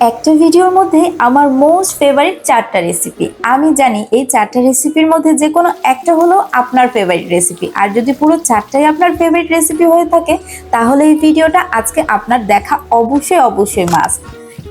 একটা ভিডিওর মধ্যে আমার মোস্ট ফেভারিট চারটা রেসিপি আমি জানি এই চারটা রেসিপির মধ্যে যে কোনো একটা হলো আপনার ফেভারিট রেসিপি আর যদি পুরো চারটাই আপনার ফেভারিট রেসিপি হয়ে থাকে, তাহলে এই ভিডিওটা আজকে আপনার দেখা অবশ্যই অবশ্যই মাস্ট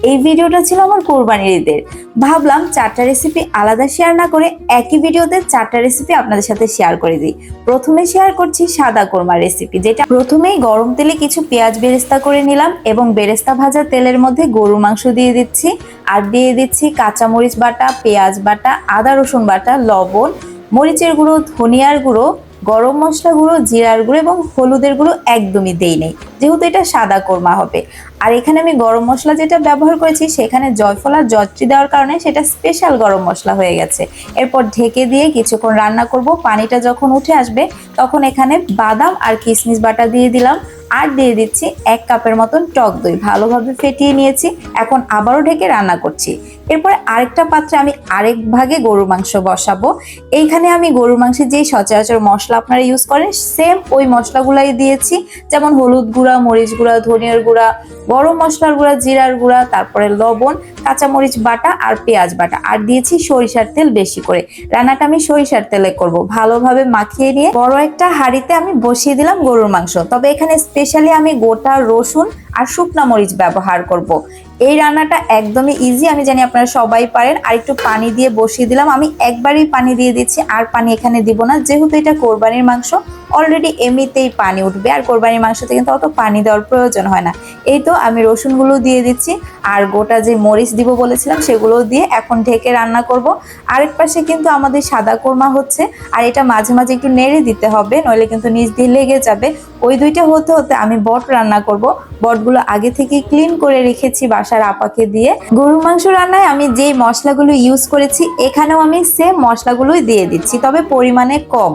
এই ভিডিওটা ছিল আমার কোরবানির ঈদের। ভাবলাম চারটা রেসিপি আলাদা শেয়ার না করে একই ভিডিওতে চারটা রেসিপি আপনাদের সাথে শেয়ার করে দিই। প্রথমে শেয়ার করছি সাদা কোরমার রেসিপি যেটা প্রথমেই গরম তেলে কিছু পেঁয়াজ বেরেস্তা করে নিলাম এবং বেরেস্তা ভাজা তেলের মধ্যে গরুর মাংস দিয়ে দিচ্ছি আর দিয়ে দিচ্ছি কাঁচামরিচ বাটা, পেঁয়াজ বাটা, আদা রসুন বাটা, লবণ, মরিচের গুঁড়ো, ধনিয়ার গুঁড়ো গরম মশলা গুঁড়ো, জিরার গুঁড়ো এবং হলুদের গুঁড়ো একদমই দেই নেই। যেহেতু এটা সাদা কোরমা হবে। আর এখানে আমি গরম মশলা যেটা ব্যবহার করেছি, সেখানে জয়ফল আর জত্রি দেওয়ার কারণে সেটা স্পেশাল গরম মশলা হয়ে গেছে। এরপর ঢেকে দিয়ে কিছুক্ষণ রান্না করব। পানিটা যখন উঠে আসবে, তখন এখানে বাদাম আর কিশমিশ বাটা দিয়ে দিলাম। আর দিয়ে দিচ্ছি এক কাপের মতন টক দই। ভালোভাবে ফেটিয়ে নিয়েছি, এখন আবারও ঢেকে রান্না করছি। এরপরে আরেকটা পাত্রে আমি আরেক ভাগে গরুর মাংস বসাবো। এইখানে আমি গরুর মাংসের যেই সচরাচর মশলা আপনারা ইউজ করেন সেম ওই মশলাগুলাই দিয়েছি। যেমন হলুদ গুঁড়া, মরিচ গুঁড়া, ধনিয়ার গুঁড়া, গরম মশলার গুঁড়া, জিরার গুঁড়া, তারপরে লবণ, কাঁচামরিচ বাটা আর পেঁয়াজ বাটা। আর দিয়েছি সরিষার তেল বেশি করে। রান্নাটা আমি সরিষার তেলে করব। ভালোভাবে মাখিয়ে নিয়ে বড় একটা হাঁড়িতে আমি বসিয়ে দিলাম গরুর মাংস। তবে এখানে স্পেশালি আমি গোটা রসুন আর শুকনো মরিচ ব্যবহার করব। এই রান্নাটা একদমই ইজি আমি জানি আপনারা সবাই পারেন। আর একটু পানি দিয়ে বসিয়ে দিলাম। আমি একবারই পানি দিয়ে দিচ্ছি, আর পানি এখানে দিব না। যেহেতু এটা কোরবানির মাংস অলরেডি এমনিতেই পানি উঠবে। আর কোরবানির মাংসতে কিন্তু অত পানি দেওয়ার প্রয়োজন হয় না। এই তো আমি রসুনগুলো দিয়ে দিচ্ছি, আর গোটা যে মরিচ দিব বলেছিলাম সেগুলো দিয়ে এখন ঢেকে রান্না করব। আরেক পাশে কিন্তু আমাদের সাদা কোরমা হচ্ছে, আর এটা মাঝে মাঝে একটু নেড়ে দিতে হবে, নইলে কিন্তু নিচ দিয়ে লেগে যাবে। ওই দুইটা হতে হতে আমি বট রান্না করব। বটগুলো আগে থেকে ক্লিন করে রেখেছি বাসার আপাকে দিয়ে। গরুর মাংস রান্নায় আমি যে মশলাগুলো ইউজ করেছি, এখানেও আমি সেম মশলাগুলোই দিয়ে দিচ্ছি, তবে পরিমাণে কম।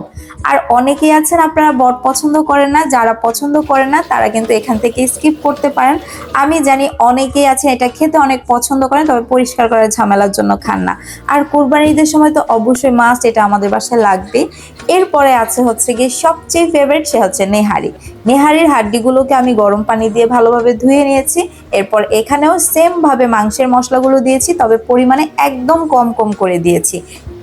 আর অনেকেই আছেন, আপনারা বট পছন্দ করেন না, যারা পছন্দ করেন না, তারা কিন্তু এখান থেকে স্কিপ করতে পারেন। আমি জানি অনেকেই আছেন, এটা খেতে অনেক পছন্দ করেন, তবে পরিষ্কার করার ঝামেলার জন্য খান না। আর কোরবানি ঈদের সময় তো অবশ্যই মাস্ট এটা আমাদের বাসায় লাগবে এরপরে আছে হচ্ছে গিয়ে সবচেয়ে ফেভারিট সে হচ্ছে নেহারি। নেহারির হাড্ডিগুলোকে আমি গরম পানি দিয়ে ভালোভাবে ধুয়ে নিয়েছি। এরপর এখানেও সেমভাবে মাংসের মশলাগুলো দিয়েছি, তবে পরিমাণে একদম কম কম করে দিয়েছি।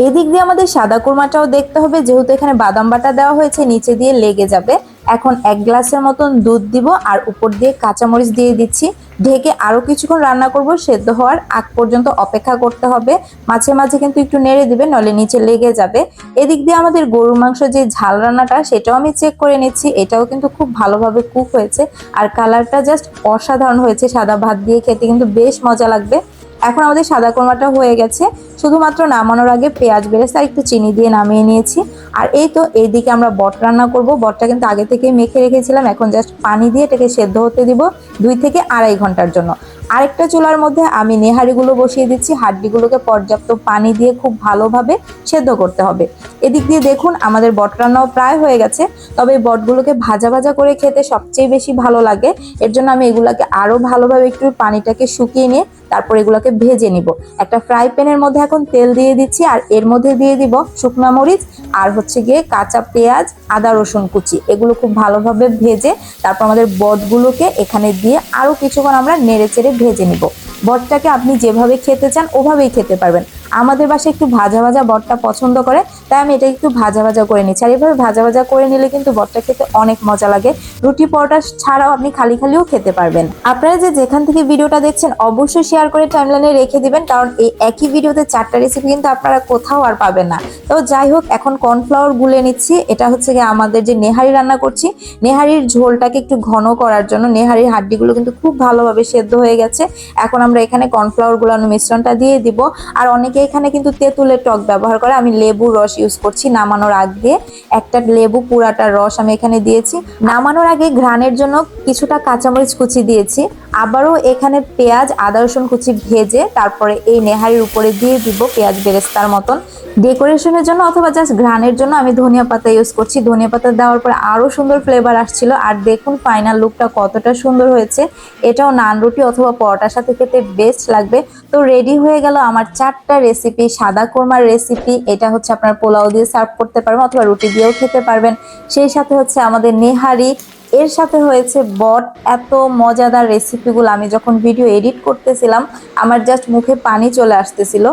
এদিক দিয়ে আমাদের সাদা কুরমাটাও দেখতে হবে, যেহেতু এখানে বাদাম বাটা দেওয়া হয়েছে, নিচে দিয়ে লেগে যাবে। এখন এক গ্লাসের মতন দুধ দিব আর উপর দিয়ে কাঁচামরিচ দিয়ে দিচ্ছি। ঢেকে আরও কিছুক্ষণ রান্না করব, সেদ্ধ হওয়ার আগ পর্যন্ত অপেক্ষা করতে হবে। মাঝে মাঝে কিন্তু একটু নেড়ে দিবে নলে নিচে লেগে যাবে। এদিক দিয়ে আমাদের গরুর মাংস যে ঝাল রান্নাটা, সেটাও আমি চেক করে নিচ্ছি। এটাও কিন্তু খুব ভালোভাবে কুক হয়েছে। আর কালারটা জাস্ট অসাধারণ হয়েছে। সাদা ভাত দিয়ে খেতে কিন্তু বেশ মজা লাগবে। এখন আমাদের সাদা কোরমাটা হয়ে গেছে। শুধুমাত্র নামানোর আগে পেঁয়াজ বেরেস্তা একটু চিনি দিয়ে নামিয়ে নিয়েছি। আর এই তো এইদিকে আমরা বট রান্না করব। বটটা কিন্তু আগে থেকে মেখে রেখেছিলাম। এখন জাস্ট পানি দিয়ে এটাকে সেদ্ধ হতে দিব দুই থেকে আড়াই ঘণ্টার জন্য। আরেকটা চুলার মধ্যে আমি নেহারিগুলো বসিয়ে দিচ্ছি। হাড্ডিগুলোকে পর্যাপ্ত পানি দিয়ে খুব ভালোভাবে সেদ্ধ করতে হবে। এদিক দিয়ে দেখুন, আমাদের বট রান্নাও প্রায় হয়ে গেছে। তবে এই বটগুলোকে ভাজা ভাজা করে খেতে সবচেয়ে বেশি ভালো লাগে। এর জন্য আমি এগুলাকে আরও ভালোভাবে একটু পানিটাকে শুকিয়ে নিয়ে তারপর এগুলোকে ভেজে নিব। একটা ফ্রাই প্যানের মধ্যে এখন তেল দিয়ে দিচ্ছি আর এর মধ্যে দিয়ে দিব শুকনা মরিচ আর হচ্ছে গিয়ে কাঁচা পেঁয়াজ, আদা, রসুন কুচি। এগুলো খুব ভালোভাবে ভেজে তারপর আমাদের বটগুলোকে এখানে দিয়ে আরও কিছুক্ষণ আমরা নেড়ে চেড়ে ভেজে নিব। বটটাকে আপনি যেভাবে খেতে চান ওভাবেই খেতে পারবেন। আমাদের বাসায় একটু ভাজা ভাজা বটটা পছন্দ করে তাই আমি এটা একটু ভাজা ভাজা করে নিচ্ছি। আর এভাবে ভাজা ভাজা করে নিলে কিন্তু বটটা খেতে অনেক মজা লাগে। রুটি পরোটা ছাড়াও আপনি খালি খালিও খেতে পারবেন। আপনারা যে যেখান থেকে ভিডিওটা দেখছেন, অবশ্যই শেয়ার করে টাইমলাইনে রেখে দিবেন, কারণ এই একই ভিডিওতে চারটা রেসিপি কিন্তু আপনারা কোথাও আর পাবেন না। তো যাই হোক, এখন কর্নফ্লাওয়ার গুলে নিচ্ছি। এটা হচ্ছে গিয়ে আমাদের যে নেহারি রান্না করছি, নেহারির ঝোলটাকে একটু ঘন করার জন্য নেহারির হাড্ডিগুলো কিন্তু খুব ভালোভাবে সেদ্ধ হয়ে গেছে। এখন আমরা এখানে কর্নফ্লাওয়ার গুলানো মিশ্রণটা দিয়ে দিব। আর অনেকে এখানে কিন্তু তেঁতুলের টক ব্যবহার করে। আমি লেবুর রস ইউজ করছি, নামানোর আগে একটা লেবু পুরাটা রস আমি এখানে দিয়েছি। নামানোর আগে ঘ্রাণের জন্য কিছুটা কাঁচামরিচ কুচি দিয়েছি। আবারও এখানে পেঁয়াজ, আদা, রসুন কুচি ভেজে তারপরে এই নেহারির উপরে দিয়ে দিব পেঁয়াজ বেরেস্তার মতন। ডেকোরেশনের জন্য অথবা জাস্ট ঘ্রাণের জন্য আমি ধনিয়া পাতা ইউজ করছি। ধনিয়া পাতা দেওয়ার পর আরও সুন্দর ফ্লেভার আসছিল। আর দেখুন ফাইনাল লুকটা কতটা সুন্দর হয়েছে। এটাও নান রুটি অথবা পরোটার সাথে খেতে বেস্ট লাগবে। তো রেডি হয়ে গেল আমার চারটা রেসিপি সাদা কোরমার রেসিপি এটা হচ্ছে আপনার পোলাও দিয়ে সার্ভ করতে পারবেন অথবা রুটি দিয়েও খেতে পারবেন। সেই সাথে হচ্ছে আমাদের নেহারি এর সাথে হয়েছে বট। এত মজাদার রেসিপিগুলো আমি যখন ভিডিও এডিট করতেছিলাম, আমার জাস্ট মুখে পানি চলে আসতেছিল।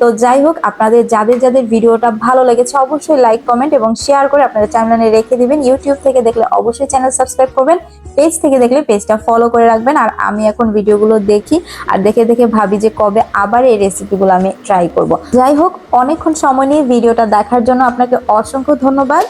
তো যাই হোক, আপনাদের যাদের যাদের ভিডিওটা ভালো লেগেছে অবশ্যই লাইক কমেন্ট এবং শেয়ার করে আপনারা টাইমলাইনে রেখে দিবেন। ইউটিউব থেকে দেখলে অবশ্যই চ্যানেল সাবস্ক্রাইব করবেন। পেজ থেকে দেখলে পেজটা ফলো করে রাখবেন। আর আমি এখন ভিডিওগুলো দেখি আর দেখে দেখে ভাবি যে কবে আবার এই রেসিপিগুলো আমি ট্রাই করব। যাই হোক, অনেকক্ষণ সময় নিয়ে ভিডিওটা দেখার জন্য আপনাকে অসংখ্য ধন্যবাদ।